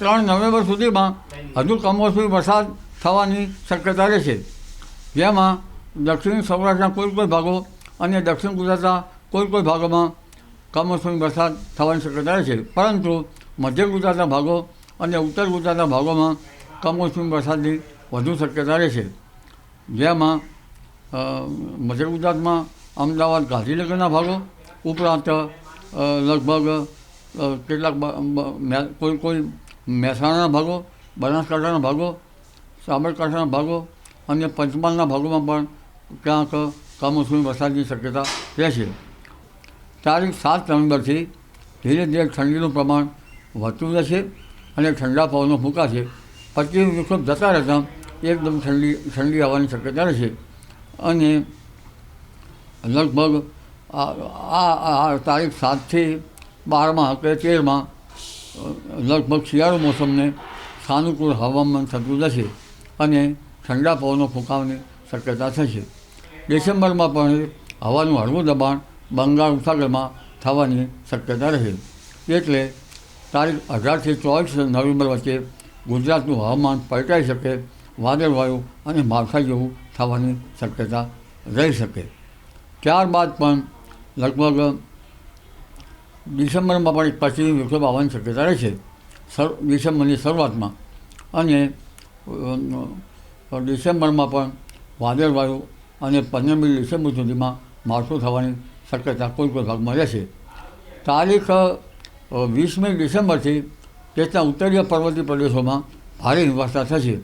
ત્રણ નવેમ્બર સુધીમાં હજુ કમોસમી વરસાદ થવાની શક્યતા રહેશે જેમાં દક્ષિણ સૌરાષ્ટ્રના કોઈ કોઈ ભાગો અને દક્ષિણ ગુજરાતના કોઈ કોઈ ભાગોમાં કમોસમી વરસાદ થવાની શક્યતા રહેશે પરંતુ મધ્ય ગુજરાતના ભાગો અને ઉત્તર ગુજરાતના ભાગોમાં કમોસમી વરસાદની વધુ શક્યતા રહેશે જેમાં મધ્ય ગુજરાતમાં અમદાવાદ ગાંધીનગરના ભાગો ઉપરાંત લગભગ કેટલાક કોઈ કોઈ મહેસાણાના ભાગો, બનાસકાંઠાના ભાગો, સાબરકાંઠાના ભાગો અને પંચમહાલના ભાગોમાં પણ ક્યાંક કમોસમી વરસાદની શક્યતા રહેશે. તારીખ સાત નવેમ્બરથી ધીરે ધીરે ઠંડીનું પ્રમાણ વધતું જશે અને ઠંડા પવનો ફૂંકાશે. પચીસ વૃક્ષો જતા રહેતા એકદમ ઠંડી ઠંડી આવવાની શક્યતા રહેશે. અને લગભગ આ તારીખ સાતથી બારમાં કે તેરમાં લગભગ શિયાળો મોસમને સાનુકૂળ હવામાન થતું નથી અને ઠંડા પવનો ફૂંકાવાની શક્યતા થશે. ડિસેમ્બરમાં પણ હવાનું હળવું દબાણ બંગાળ ઉપસાગરમાં થવાની શક્યતા રહે. એટલે તારીખ અઢારથી ચોવીસ નવેમ્બર વચ્ચે ગુજરાતનું હવામાન પલટાઈ શકે, વાદળવાયુ અને માવઠા જેવું થવાની શક્યતા રહી શકે. ત્યારબાદ પણ લગભગ ડિસેમ્બરમાં પણ એક પશ્ચિમી વિક્ષોભ આવવાની શક્યતા રહેશે સર, ડિસેમ્બરની શરૂઆતમાં અને ડિસેમ્બરમાં પણ વાદળવાળું અને પંદરમી ડિસેમ્બર સુધીમાં માવઠું થવાની શક્યતા કોઈ કોઈ ભાગમાં રહેશે. તારીખ વીસમી ડિસેમ્બરથી દેશના ઉત્તરીય પર્વતીય પ્રદેશોમાં ભારે વરસાદ થશે.